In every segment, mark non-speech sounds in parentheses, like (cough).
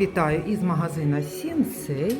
Вітаю із магазина Сінсей.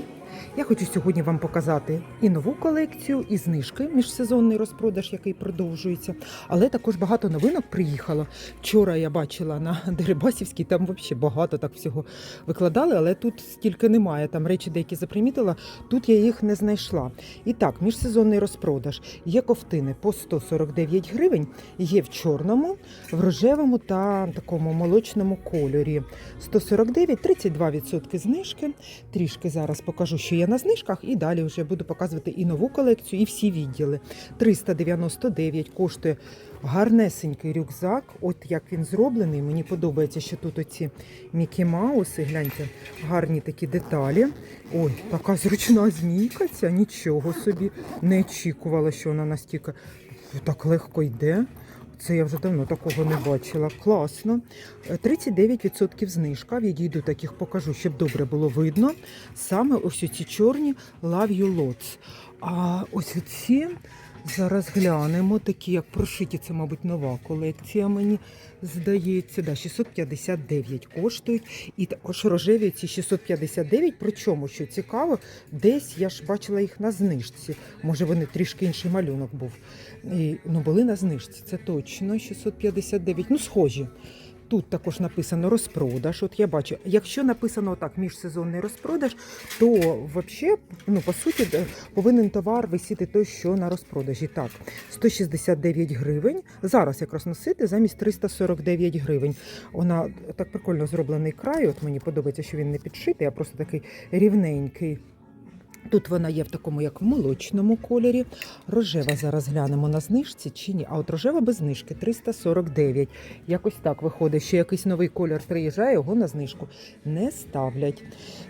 Я хочу сьогодні вам показати і нову колекцію, і знижки міжсезонний розпродаж, який продовжується. Але також багато новинок приїхало. Вчора я бачила на (laughs) Дерибасівській, там взагалі багато так всього викладали, але тут стільки немає. Там речі деякі запримітила, тут я їх не знайшла. І так, міжсезонний розпродаж. Є ковтини по 149 гривень, є в чорному, в рожевому та такому молочному кольорі. 149, 32% знижки. Трішки зараз покажу, що є на знижках, і далі вже буду показувати і нову колекцію, і всі відділи. 399 коштує гарнесенький рюкзак. От як він зроблений. Мені подобається, що тут оці Мікі Мауси. Гляньте, гарні такі деталі. Ой, така зручна змійка нічого собі. Не очікувала, що вона настільки так легко йде. Це я вже давно такого не бачила. Класно. Е, 39% знижка. Відійду таких покажу, щоб добре було видно. Саме ось ці чорні Love You Lots. А ось ці зараз глянемо, такі як прошиті, це, мабуть, нова колекція, мені здається. Да, 659 коштують. І також рожеві ці 659. Причому, що цікаво, десь я ж бачила їх на знижці. Може, вони трішки інший малюнок був. І, ну, були на знижці, це точно 659. Ну, схожі. Тут також написано розпродаж. От я бачу, якщо написано так міжсезонний розпродаж, то взагалі, ну по суті, повинен товар висіти той, що на розпродажі. Так, 169 гривень. Зараз якраз носити замість 349 гривень. Вона так прикольно зроблений край. От мені подобається, що він не підшитий, а просто такий рівненький. Тут вона є в такому, як в молочному кольорі. Рожева зараз глянемо на знижці чи ні. А от рожева без знижки 349. Якось так виходить, що якийсь новий колір приїжджає, його на знижку не ставлять.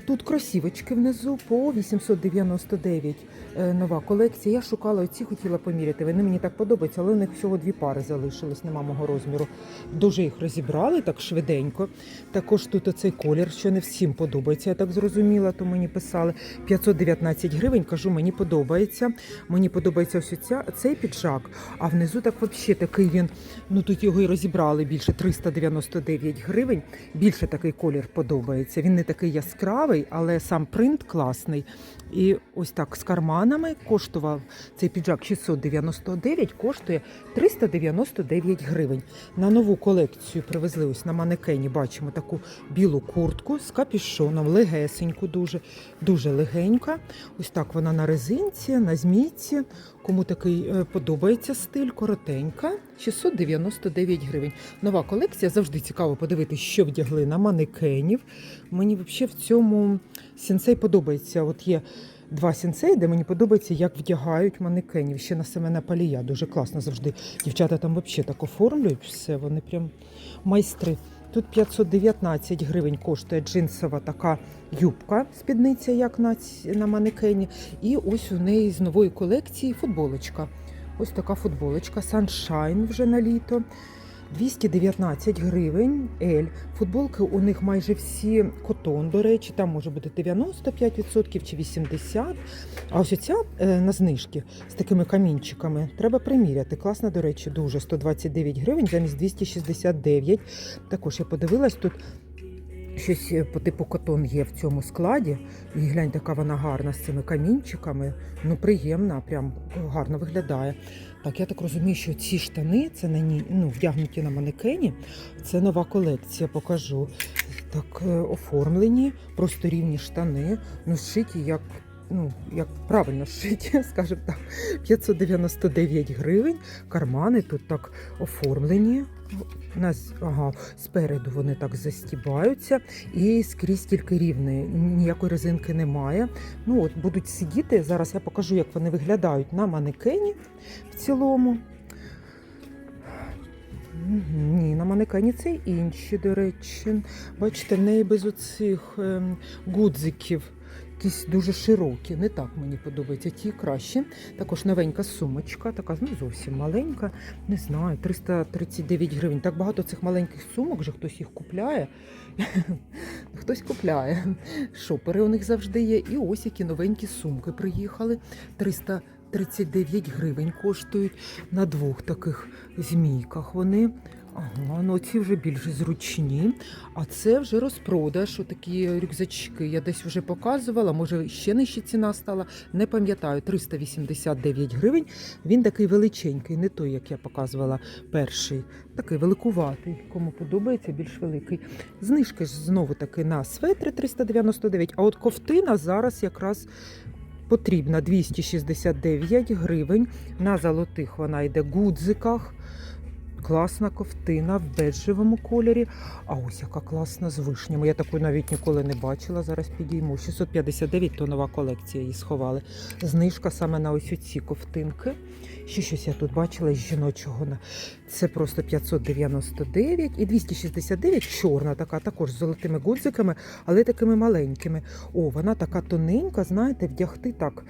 Тут кросівочки внизу по 899. Е, Нова колекція. Я шукала оці, хотіла поміряти. Вони мені так подобаються, але у них всього дві пари залишилось, нема мого розміру. Дуже їх розібрали так швиденько. Також тут оцей колір, що не всім подобається, я так зрозуміла, то мені писали. 519 гривень, кажу, мені подобається. Мені подобається ось ця, цей піджак, а внизу так взагалі такий він, ну тут його і розібрали більше 399 гривень. Більше такий колір подобається. Він не такий яскравий, але сам принт класний. І ось так з карманами коштував цей піджак 699, коштує 399 гривень. На нову колекцію привезли ось на манекені. Бачимо таку білу куртку з капюшоном, легесеньку, дуже, дуже легенька. Ось так вона на резинці, на змійці. Кому такий е, подобається стиль, коротенька, 699 гривень. Нова колекція завжди цікаво подивитися, що вдягли на манекенів. Мені взагалі в цьому сенсей подобається. От є два сенсей, де мені подобається, як вдягають манекенів. Ще на Семена Палія. Дуже класно завжди. Дівчата там взагалі так оформлюють все, вони прям майстри. Тут 519 гривень коштує джинсова така юбка, спідниця, як на, на манекені. І ось у неї з нової колекції футболочка. Ось така футболочка Sunshine вже на літо. 219 гривень L. Футболки у них майже всі котон, до речі, там може бути 95% чи 80%. А ось ця е, на знижки з такими камінчиками треба приміряти. Класна, до речі, дуже 129 гривень замість 269. Також я подивилась тут. Щось е, по типу котон є в цьому складі. І глянь, така вона гарна з цими камінчиками. Ну, приємна, прям гарно виглядає. Так, я так розумію, що ці штани це на ній, ну, вдягнуті на манекені. Це нова колекція, покажу. Так, е, оформлені, просто рівні штани, ну, зшиті як. Ну, як правильно зшиті, (laughs) скажімо так, 599 гривень. Кармани тут так оформлені. Нас, ага, спереду вони так застібаються і скрізь тільки рівне, ніякої резинки немає. Ну от будуть сидіти. Зараз я покажу, як вони виглядають на манекені в цілому. Ні, на манекені це інші, до речі. Бачите, в неї без оцих ем, гудзиків. Якісь дуже широкі, не так мені подобаються. Ті кращі. Також новенька сумочка, така ну, зовсім маленька. Не знаю, 339 гривень. Так багато цих маленьких сумок, вже хтось їх купляє. (laughs) Хтось купляє. Шопери у них завжди є. І ось які новенькі сумки приїхали. 339 гривень коштують на двох таких змійках. Вони Ага, ну ці вже більш зручні. А це вже розпродаж, такі рюкзачки. Я десь вже показувала, може ще нижче ціна стала. Не пам'ятаю, 389 гривень. Він такий величенький, не той, як я показувала перший. Такий великуватий. Кому подобається, більш великий. Знижки ж знову таки на светри 399, а от ковтина зараз якраз. Потрібна 269 гривень. На золотих вона йде гудзиках. Класна ковтина в бежевому кольорі. А ось яка класна з вишнями. Я таку навіть ніколи не бачила. Зараз підійму. 659 то нова колекція її сховали. Знижка саме на ось ці ковтинки. Ще щось я тут бачила з жіночого. Це просто 599 і 269 чорна така, також з золотими гудзиками, але такими маленькими. О, вона така тоненька, знаєте, вдягти так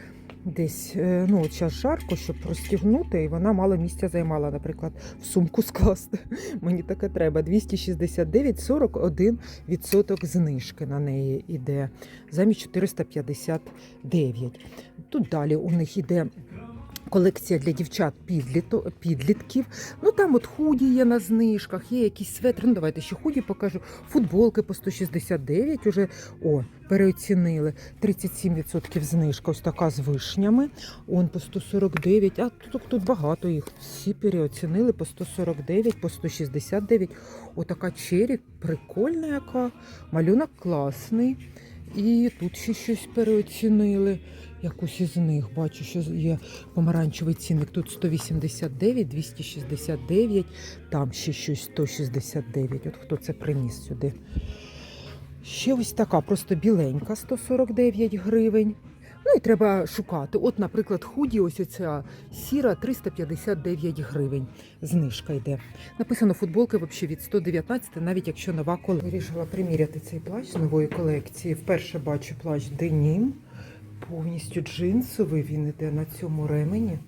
десь, е, ну, зараз жарко, щоб розтягнути, і вона мало місця займала, наприклад, в сумку скласти. (laughs) Мені таке треба. 269, 41 відсоток знижки на неї йде. Замість 459. Тут далі у них іде. Колекція для дівчат підлітків. Ну там от худі є на знижках, є якісь светри. Ну давайте ще худі покажу. Футболки по 169 уже о, переоцінили. 37% знижка. Ось така з вишнями. Он по 149. А тут, тут багато їх. Всі переоцінили по 149, по 169. Отака чері, прикольна яка. Малюнок класний. І тут ще щось переоцінили. Якусь із них бачу, що є помаранчевий цінник. Тут 189, 269, там ще щось 169. От хто це приніс сюди. Ще ось така, просто біленька, 149 гривень. Ну і треба шукати. От, наприклад, худі, ось оця сіра 359 гривень. Знижка йде. Написано футболки взагалі від 119, навіть якщо нова колекція. Вирішила приміряти цей плащ з нової колекції. Вперше бачу плащ денім. Повністю джинсовий він іде на цьому ремені.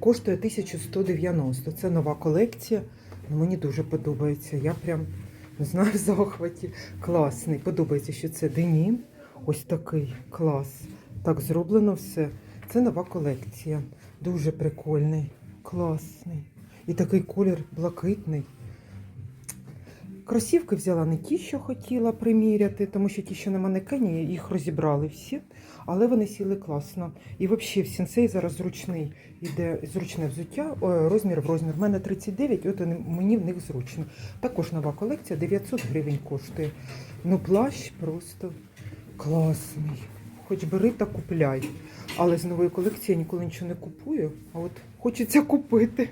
Коштує 1190. Це нова колекція. Ну, Мені дуже подобається. Я прям не знаю в захваті. Класний. Подобається, що це денім. Ось такий клас. Так зроблено все. Це нова колекція. Дуже прикольний, класний. І такий колір блакитний. Кросівки взяла не ті, що хотіла приміряти, тому що ті, що на манекені, їх розібрали всі, але вони сіли класно. І взагалі в сенсей зараз зручний іде зручне взуття, о, розмір в розмір. У мене 39, от мені в них зручно. Також нова колекція 900 гривень коштує. Ну, плащ просто класний. Хоч бери та купляй. Але з нової колекції я ніколи нічого не купую, а от хочеться купити.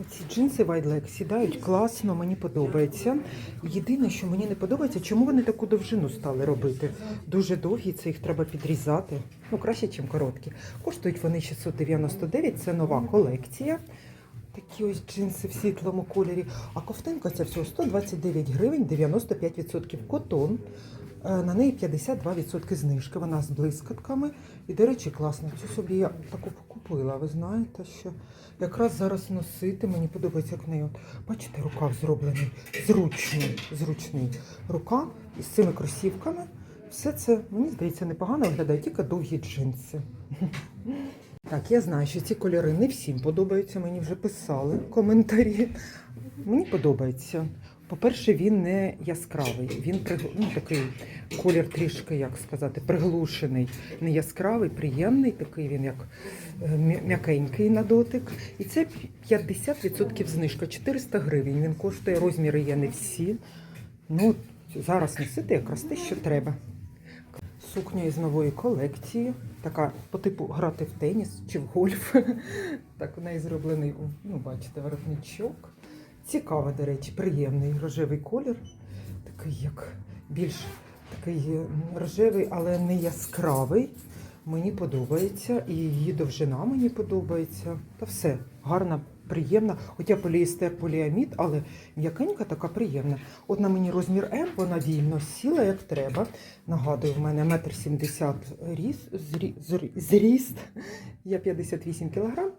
Оці джинси White Leg сідають класно, мені подобається. Єдине, що мені не подобається, чому вони таку довжину стали робити. Дуже довгі, це їх треба підрізати. Ну, краще, ніж короткі. Коштують вони 699, це нова колекція. Такі ось джинси в світлому кольорі. А ковтинка ця всього 129 гривень, 95% котон. Е, На неї 52% знижки. Вона з блискітками. І, до речі, класно. Цю собі я таку купила. Ви знаєте, що якраз зараз носити мені подобається як в неї. От, Бачите, рукав зроблений. Зручний, зручний. Рука із цими кросівками. Все це, мені здається, непогано виглядає, тільки довгі джинси. (laughs) Так, я знаю, що ці кольори не всім подобаються. Мені вже писали коментарі. Мені подобається. По-перше, він не яскравий. Він ну, такий колір трішки, як сказати, приглушений, не яскравий, приємний, такий він як е, м'якенький на дотик. І це 50% знижка, 400 гривень. Він коштує, розміри є не всі. Ну, зараз носити якраз те, що треба. Сукня із нової колекції. Така по типу грати в теніс чи в гольф. (laughs) Так у неї зроблений, ну, бачите, воротничок. Цікаво, до речі, приємний рожевий колір. Такий як більш такий рожевий, але не яскравий. Мені подобається. І її довжина мені подобається. Та все гарна, приємна. Хоча поліестер, поліамід, але м'якенька така приємна. От на мені розмір М, вона вільно сіла, як треба. Нагадую, в мене метр сімдесят ріст, зрі- зрі- зріст. Я 58 кг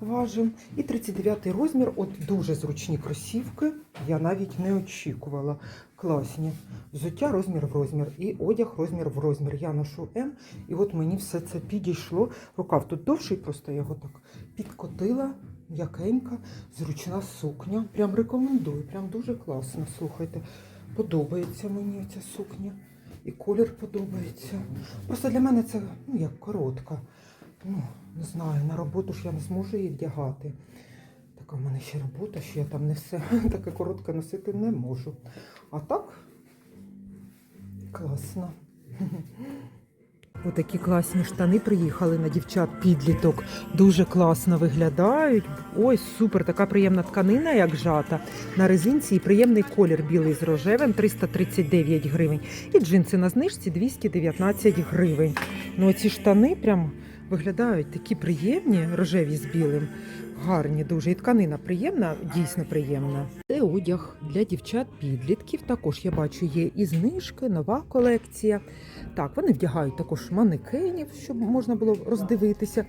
важу. І 39 розмір. От дуже зручні кросівки. Я навіть не очікувала. класні. Взуття розмір в розмір і одяг розмір в розмір. Я ношу М, і от мені все це підійшло. Рукав тут довший, просто я його так підкотила, м'якенька, зручна сукня. Прям рекомендую, прям дуже класно. Слухайте, подобається мені ця сукня. І колір подобається. Просто для мене це ну, як коротка. Ну, не знаю, на роботу ж я не зможу її вдягати. Така в мене ще робота, що я там не все (laughs) таке коротке носити не можу. А так класно. (laughs) Отакі класні штани приїхали на дівчат підліток. Дуже класно виглядають. Ой, супер, така приємна тканина, як жата. На резинці і приємний колір білий з рожевим 339 гривень. І джинси на знижці 219 гривень. Ну, ці штани прям виглядають такі приємні, рожеві з білим. Гарні дуже. І тканина приємна, дійсно приємна. Це одяг для дівчат-підлітків. Також я бачу, є і знижки, нова колекція. Так, вони вдягають також манекенів, щоб можна було роздивитися.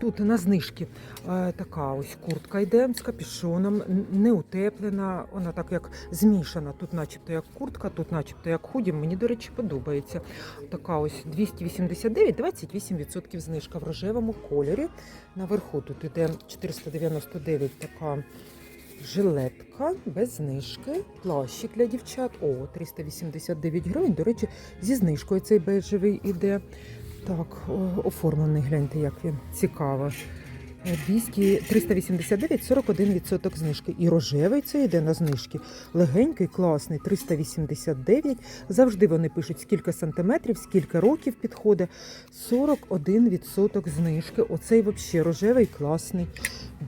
Тут на знижки е, така ось куртка йде з капюшоном, не утеплена, вона так як змішана. Тут начебто як куртка, тут начебто як худі. Мені, до речі, подобається. Така ось 289, 28% знижка в рожевому кольорі. Наверху тут іде 499 така жилетка без знижки, плащик для дівчат. О, 389 гривень. До речі, зі знижкою цей бежевий іде. Так, оформлений, гляньте, як він цікаво. Е, 200, 389, 41% знижки. І рожевий це йде на знижки. Легенький, класний, 389. Завжди вони пишуть, скільки сантиметрів, скільки років підходить. 41% знижки. Оцей взагалі рожевий класний.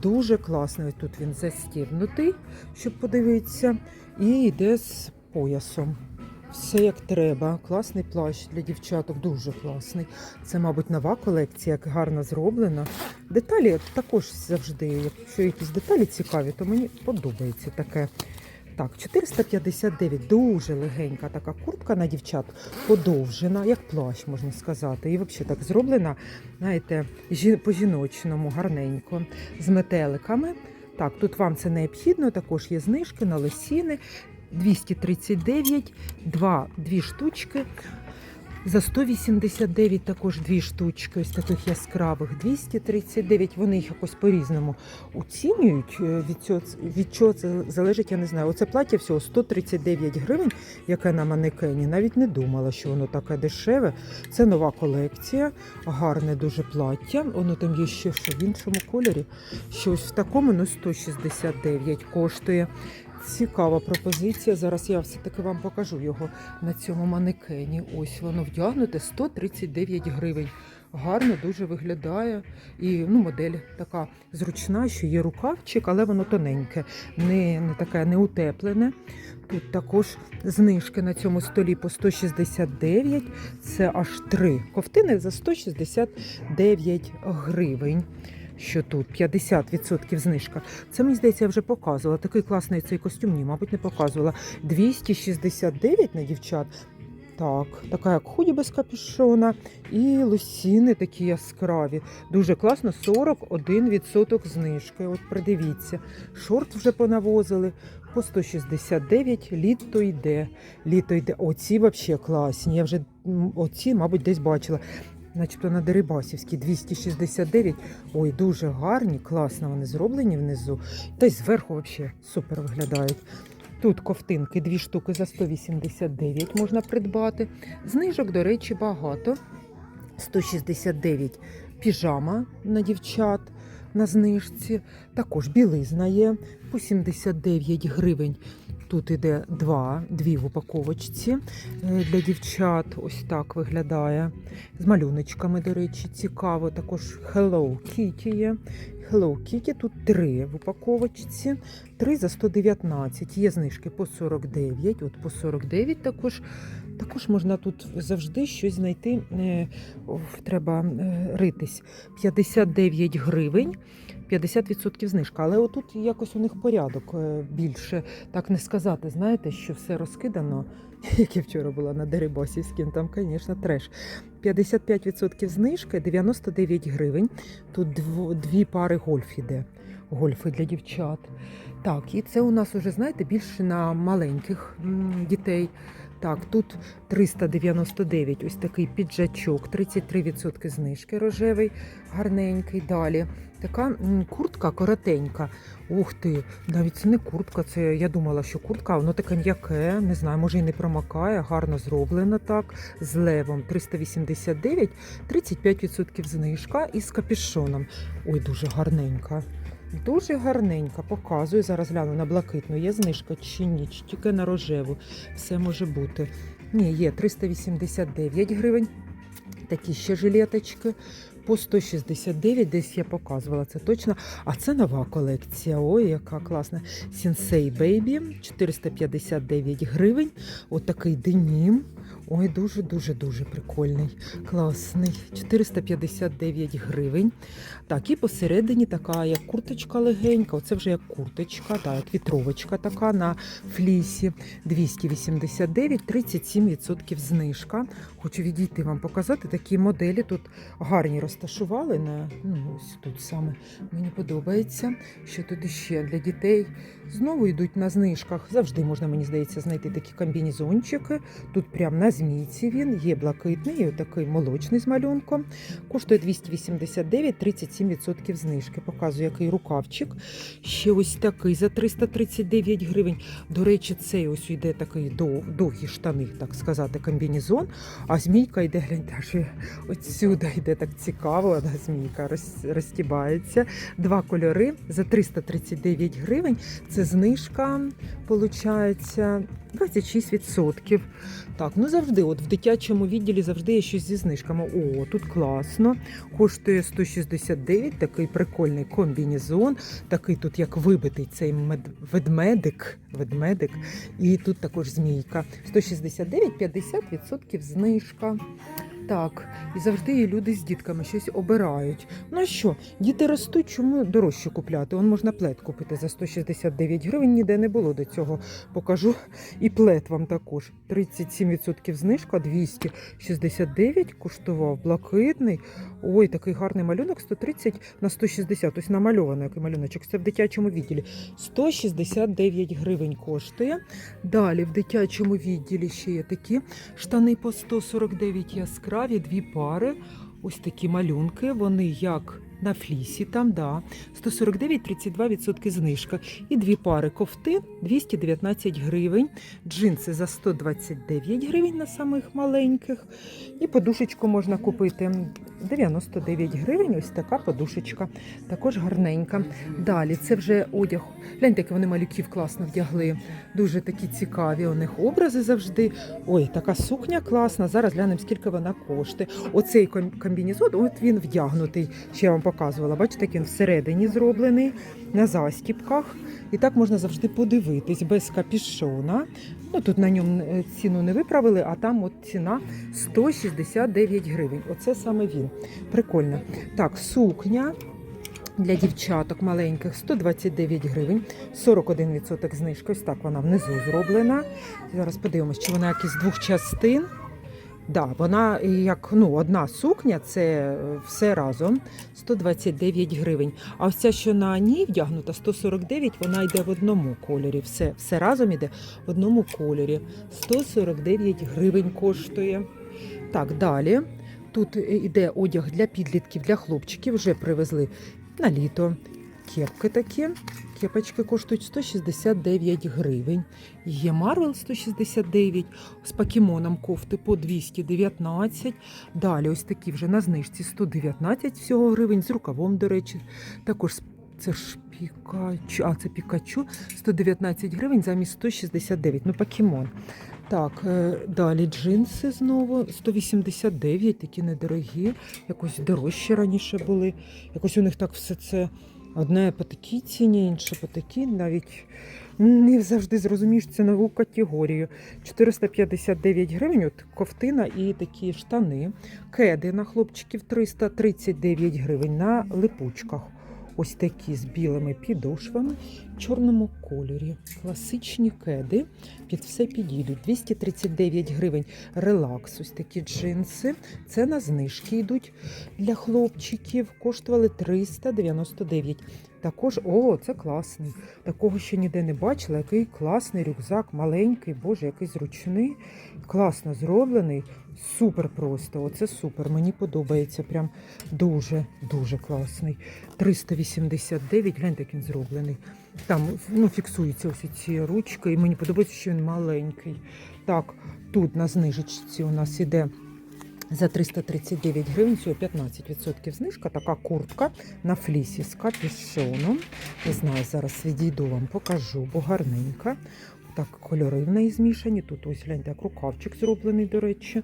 Дуже класний. Ось Тут він застібнутий, щоб подивитися. І йде з поясом. Все як треба. Класний плащ для дівчаток, дуже класний. Це, мабуть, нова колекція, як гарно зроблена. Деталі також завжди, якщо якісь деталі цікаві, то мені подобається таке. Так, 459, дуже легенька така куртка на дівчат, подовжена, як плащ, можна сказати. І взагалі так зроблена, знаєте, по-жіночному, гарненько, з метеликами. Так, тут вам це необхідно, також є знижки на лосіни. 239, два, дві штучки. За 189 також дві штучки, ось таких яскравих. 239, вони їх якось по-різному оцінюють. Е, Від цього, від чого це залежить, я не знаю. Оце плаття всього 139 гривень, яке на манекені. Навіть не думала, що воно таке дешеве. Це нова колекція, гарне дуже плаття. Воно там є ще що в іншому кольорі. Щось в такому, ну 169 коштує. Цікава пропозиція. Зараз я все-таки вам покажу його на цьому манекені. Ось воно вдягнуте 139 гривень. Гарно дуже виглядає. І ну, модель така зручна, що є рукавчик, але воно тоненьке, не, не таке не утеплене. Тут також знижки на цьому столі по 169. Це аж три ковтини за 169 гривень. Що тут 50% знижка. Це мені здається, я вже показувала. Такий класний цей костюм, ні, мабуть, не показувала. 269 на дівчат. Так, така як худі без капюшона. І лосіни такі яскраві. Дуже класно, 41% знижки. От придивіться. Шорт вже понавозили по 169, літо йде. Літо йде. Оці взагалі класні. Я вже оці, мабуть, десь бачила. Начебто на Дерибасівській 269. Ой, дуже гарні, класно вони зроблені внизу. Та й зверху взагалі супер виглядають. Тут ковтинки, дві штуки за 189 можна придбати. Знижок, до речі, багато. 169 піжама на дівчат на знижці. Також білизна є по 79 гривень. Тут іде два, дві в упаковочці е, для дівчат. Ось так виглядає. З малюночками, до речі, цікаво. Також Hello Kitty є. Hello Kitty тут три в упаковочці. Три за 119. Є знижки по 49. От по 49 також. Також можна тут завжди щось знайти. Е, Треба е, ритись. 59 гривень. 50% знижка, але отут якось у них порядок е, більше. Так не сказати, знаєте, що все розкидано, (laughs) як я вчора була на Дерибасівській, там, звісно, треш. 55% знижки, 99 гривень. Тут дві пари гольф іде. гольфи для дівчат. Так, і це у нас уже, знаєте, більше на маленьких дітей. Так, тут 399, ось такий піджачок, 33% знижки рожевий, гарненький. Далі така куртка коротенька. Ух ти, навіть це не куртка, це я думала, що куртка, воно таке м'яке, не знаю, може і не промакає, гарно зроблено так. З левом 389, 35% знижка і з капюшоном. Ой, дуже гарненька. Дуже гарненька, показую. Зараз гляну на блакитну. Є знижка чи ні, чи тільки на рожеву. Все може бути. Ні, є 389 гривень. Такі ще жилеточки. По 169, десь я показувала це точно. А це нова колекція. Ой, яка класна. Sensei Бейбі 459 гривень. Отакий денім. Ой, дуже-дуже дуже прикольний, класний. 459 гривень. Так, і посередині така як курточка легенька. Оце вже як курточка, так, як вітровочка така на флісі. 289, 37% знижка. Хочу відійти вам показати такі моделі. Тут гарні розташували на ну, ось тут саме. Мені подобається, що тут ще для дітей знову йдуть на знижках. Завжди можна, мені здається, знайти такі комбінезончики. Тут прям на змійці він є блакитний, і такий молочний з малюнком. Коштує 289, 37% знижки. Показую, який рукавчик. Ще ось такий за 339 гривень. До речі, цей ось йде такий дов- довгі штани, так сказати, комбінезон. А змійка йде, гляньте, аж отсюди йде так цікаво. Вона змійка роз- розтібається. Два кольори за 339 гривень. Це знижка, виходить, 26%. Так, ну завжди, от в дитячому відділі завжди є щось зі знижками. О, тут класно. Коштує 169, такий прикольний комбінезон. Такий тут як вибитий цей мед... ведмедик. ведмедик. І тут також змійка. 169, 50% знижка. Так, і завжди є люди з дітками щось обирають. Ну що, діти ростуть, чому дорожче купляти? Он можна плед купити за 169 гривень, ніде не було до цього. Покажу. І плед вам також. 37% знижка, 269 коштував, блакитний. Ой, такий гарний малюнок, 130 на 160. Ось намальований який малюночок. Це в дитячому відділі. 169 гривень коштує. Далі в дитячому відділі ще є такі штани по 149 яскраві, дві пари. Ось такі малюнки. Вони як на флісі, там, да. 149, 32% знижка. І дві пари ковтин 219 гривень. Джинси за 129 гривень на самих маленьких. І подушечку можна купити 99 гривень. Ось така подушечка. Також гарненька. Далі це вже одяг. Гляньте, як вони малюків класно вдягли. Дуже такі цікаві у них образи завжди. Ой, така сукня класна. Зараз глянемо, скільки вона коштує. Оцей ком- комбінезон, от він вдягнутий. Ще я вам показувала. Бачите, як він всередині зроблений, на застіпках. І так можна завжди подивитись без капішона. Ну тут на ньому е, ціну не виправили, а там от ціна 169 гривень. Оце саме він. Прикольно. Так, сукня. Для дівчаток маленьких 129 гривень, 41% знижки. Ось так вона внизу зроблена. Зараз подивимось, чи вона якась з двох частин. Да, вона як ну, одна сукня, це е, все разом 129 гривень. А ось ця, що на ній вдягнута, 149, вона йде в одному кольорі. Все, все разом йде в одному кольорі. 149 гривень коштує. Так, далі. Тут йде одяг для підлітків, для хлопчиків. Вже привезли на літо. Кепки такі. Кепочки коштують 169 гривень. Є Марвел 169, з покемоном кофти по 219. Далі ось такі вже на знижці 119 всього гривень, з рукавом, до речі. Також це ж Пікачу, а це Пікачу 119 гривень замість 169. Ну, покемон. Так, е, далі джинси знову 189, такі недорогі, якось дорожчі раніше були. Якось у них так все це одне по такій ціні, інше по такій. Навіть не завжди зрозумієш цінову категорію. 459 гривень, от ковтина і такі штани. Кеди на хлопчиків 339 гривень на липучках. Ось такі з білими підошвами. в чорному кольорі. Класичні кеди. Під все підійдуть. 239 гривень релакс. Ось такі джинси. Це на знижки йдуть для хлопчиків. Коштували 399. Також, о, це класний. Такого ще ніде не бачила. Який класний рюкзак, маленький, боже, який зручний, класно зроблений. Супер просто. Оце супер. Мені подобається. Прям дуже, дуже класний. 389, гляньте, як він зроблений. Там ну, фіксуються ось ці ручки, і мені подобається, що він маленький. Так, тут на знижечці у нас іде за 339 гривень, всього 15% знижка. Така куртка на флісі з капюшоном. Не знаю, зараз відійду вам, покажу, бо гарненька. Так, кольори в неї змішані. Тут ось гляньте, як рукавчик зроблений, до речі,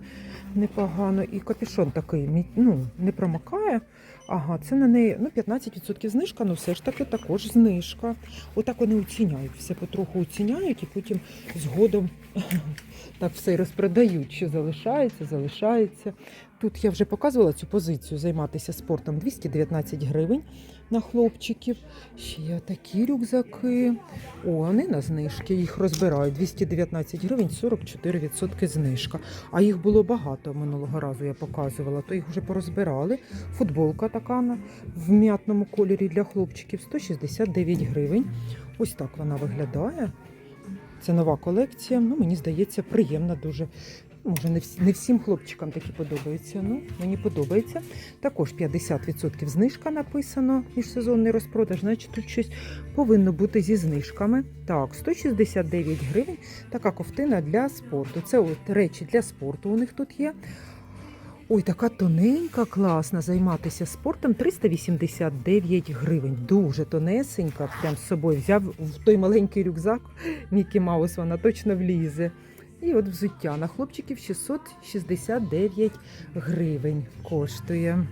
непогано. І капюшон такий ну, не промокає. Ага, це на неї ну, 15% знижка, ну все ж таки також знижка. Отак вони оціняють, все потроху оціняють і потім згодом (clears throat) так все розпродають, що залишається, залишається. Тут я вже показувала цю позицію займатися спортом 219 гривень на хлопчиків. Ще такі рюкзаки. О, вони на знижки, їх розбирають 219 гривень, 44% знижка. А їх було багато минулого разу, я показувала, то їх вже порозбирали. Футболка така на- в м'ятному кольорі для хлопчиків 169 гривень. Ось так вона виглядає. Це нова колекція. Ну, мені здається, приємна дуже. Може, не, всі, не всім хлопчикам такі подобаються. Ну, мені подобається. Також 50% знижка написано, міжсезонний розпродаж, значить тут щось повинно бути зі знижками. Так, 169 гривень. Така ковтина для спорту. Це от речі для спорту у них тут є. Ой, така тоненька, класна. Займатися спортом 389 гривень. Дуже тонесенька. Прям з собою взяв в той маленький рюкзак Мікі Маус, вона точно влізе. І от взуття на хлопчиків 669 гривень коштує.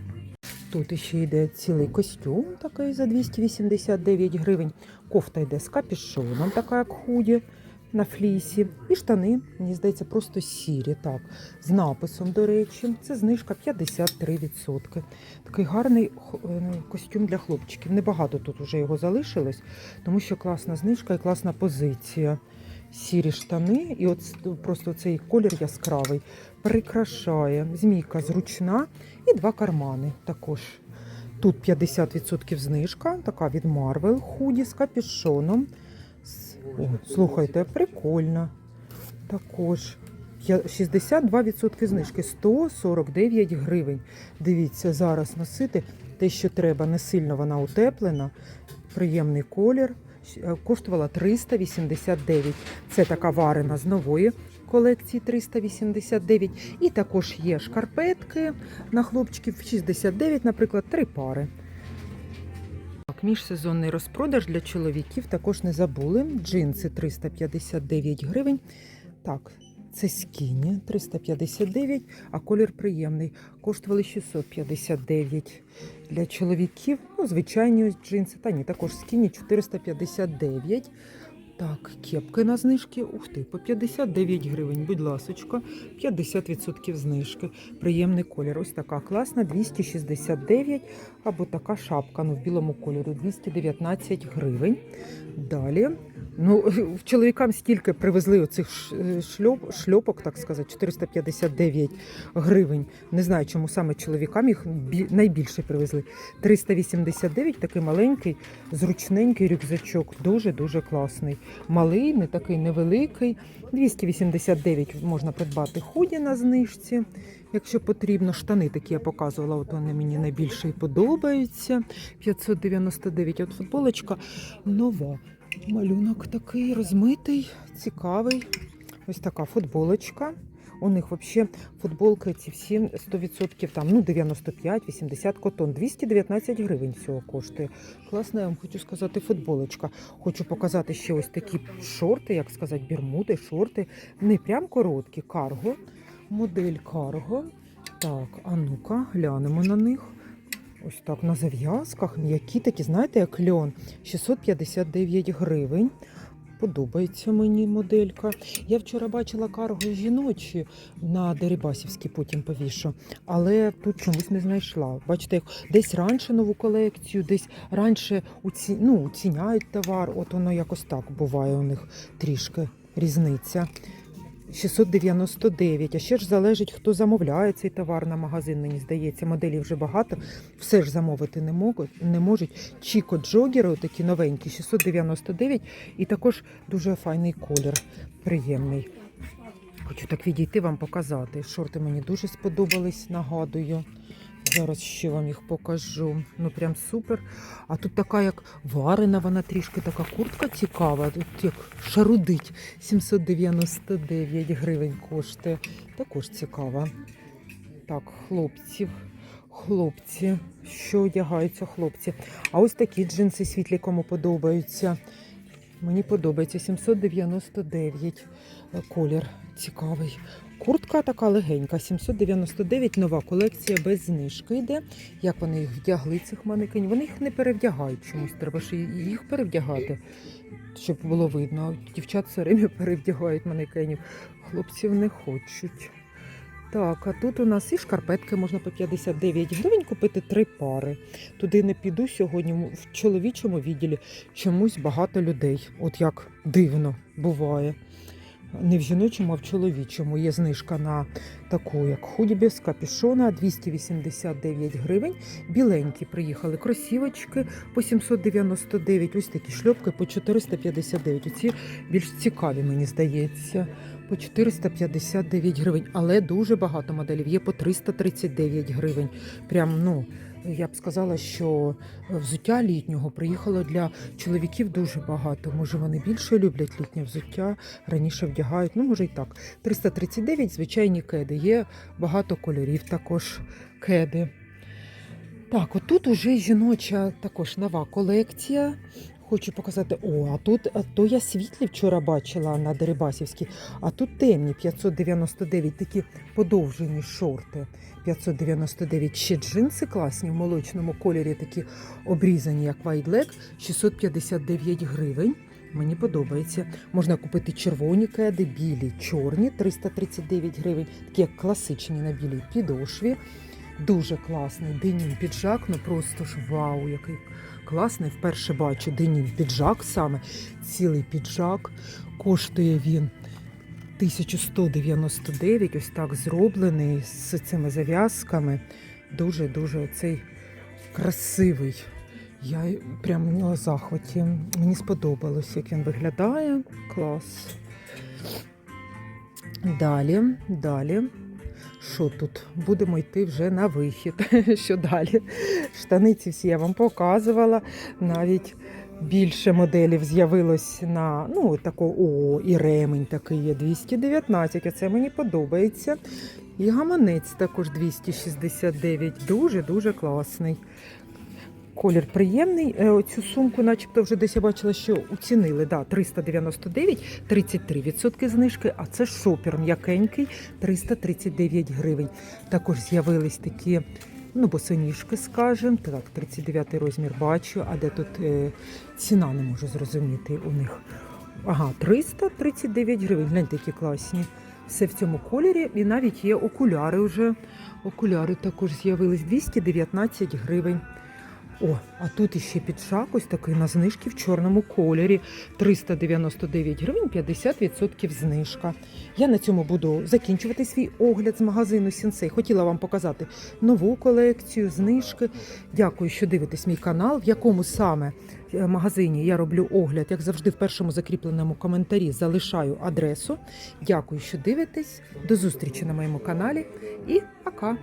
Тут ще йде цілий костюм такий за 289 гривень. Кофта йде з капюшоном, така як худі на флісі. І штани, мені здається, просто сірі. Так, з написом, до речі, це знижка 53%. Такий гарний е, костюм для хлопчиків. Небагато тут вже його залишилось, тому що класна знижка і класна позиція. Сірі штани, і от просто цей колір яскравий прикрашає. Змійка зручна і два кармани також. Тут 50% знижка, така від Marvel, худі з капюшоном. О, слухайте, прикольно. Також 62% знижки, 149 гривень. Дивіться, зараз носити те, що треба. Не сильно вона утеплена, приємний колір. Е, Коштувала 389. Це така варена з нової колекції 389. І також є шкарпетки на хлопчиків 69, наприклад, три пари. Міжсезонний розпродаж для чоловіків також не забули. Джинси 359 гривень. Так, це скіні 359, а колір приємний. Коштували 659 для чоловіків. Ну, звичайні джинси. Та ні, також скіні 459. Так, кепки на знижки. Ух ти, по 59 гривень, будь ласочка, 50% знижки. Приємний колір. Ось така класна, 269. Або така шапка ну, в білому кольорі, 219 гривень. Далі. Ну, чоловікам стільки привезли оцих шльоп, шльопок, так сказати, 459 гривень. Не знаю, чому саме чоловікам їх найбільше привезли. 389, такий маленький, зручненький рюкзачок. Дуже-дуже класний. Малий, не такий невеликий. 289 можна придбати худі на знижці, якщо потрібно. Штани такі я показувала, от вони мені найбільше і подобаються. 599. От футболочка нова. Малюнок такий розмитий, цікавий. Ось така футболочка. У них взагалі футболки ці всі 100%, там, ну 95-80 котон, 219 гривень всього коштує. Класна, я вам хочу сказати, футболочка. Хочу показати ще ось такі шорти, як сказати, бірмуди, шорти. Не прям короткі, карго. Модель карго. Так, а ну-ка, глянемо на них. Ось так на зав'язках, м'які такі, знаєте, як льон. 659 гривень. подобається мені моделька. Я вчора бачила карго жіночі на Дерибасівській, потім повішу, але тут чомусь не знайшла. Бачите, десь раніше нову колекцію, десь раніше уці... ну, оціняють товар. От воно якось так буває у них трішки різниця. 699, а ще ж залежить, хто замовляє цей товар на магазин, мені здається. моделі вже багато, все ж замовити не можуть. Не можуть. Чіко джогери, такі новенькі, 699, і також дуже файний колір, приємний. Хочу так відійти вам показати. Шорти мені дуже сподобались, нагадую. Зараз ще вам їх покажу. Ну прям супер. А тут така, як варена, вона трішки така куртка цікава. Тут як шарудить. 799 гривень коштує. Також цікава. Так, хлопців. Хлопці, що одягаються хлопці. А ось такі джинси світлі, кому подобаються. Мені подобається 799 е, колір цікавий. Куртка така легенька, 799, нова колекція без знижки йде. Як вони їх вдягли, цих манекенів? Вони їх не перевдягають чомусь. Треба ж їх перевдягати, щоб було видно. Дівчат все время (laughs) перевдягають манекенів. Хлопців не хочуть. Так, а тут у нас і шкарпетки можна по 59 гривень купити три пари. Туди не піду сьогодні. В чоловічому відділі чомусь багато людей. От як дивно буває. Не в жіночому, а в чоловічому є знижка на таку, як худібі з капюшона 289 гривень. Біленькі приїхали кросівочки по 799, ось такі шльопки по 459. Оці більш цікаві, мені здається, по 459 гривень. Але дуже багато моделів є по 339 гривень. Прям, ну, я б сказала, що взуття літнього приїхало для чоловіків дуже багато. Може, вони більше люблять літнє взуття, раніше вдягають. Ну, може і так. 339 звичайні кеди. Є багато кольорів також кеди. Так, отут уже жіноча також нова колекція. Хочу показати. О, а тут а то я світлі вчора бачила на Дерибасівській, а тут темні 599, такі подовжені шорти. 599. Ще джинси класні в молочному кольорі, такі обрізані, як White Leg, 659 гривень. Мені подобається. Можна купити червоні кеди, білі, чорні, 339 гривень, такі як класичні на білій підошві. Дуже класний денім піджак, ну просто ж вау, який класний. Вперше бачу денім піджак саме. Цілий піджак. Коштує він 1199, ось так зроблений з цими зав'язками. Дуже-дуже цей красивий. Я прям на захваті. Мені сподобалось, як він виглядає. Клас. Далі, далі. Що тут? Будемо йти вже на вихід. (laughs) Що далі? Штаниці всі я вам показувала. Навіть більше моделів з'явилось на ну, тако, о, і ремень такий є 219. Оце мені подобається. І гаманець також 269. Дуже-дуже класний. Колір приємний. Е, Оцю сумку, начебто, вже десь я бачила, що оцінили. Да, 399, 33% знижки, а це шопер м'якенький 339 гривень. Також з'явились такі, ну, босоніжки, скажем. Так, 39 розмір бачу, а де тут е, ціна не можу зрозуміти у них. Ага, 339 гривень. Гляньте, які класні. Все в цьому кольорі, і навіть є окуляри вже. Окуляри також з'явились 219 гривень. О, а тут іще підшак ось такий на знижки в чорному кольорі. 399 гривень, 50% знижка. Я на цьому буду закінчувати свій огляд з магазину Сінсей. Хотіла вам показати нову колекцію, знижки. Дякую, що дивитесь мій канал, в якому саме е, магазині я роблю огляд, як завжди, в першому закріпленому коментарі залишаю адресу. Дякую, що дивитесь. До зустрічі на моєму каналі і пока!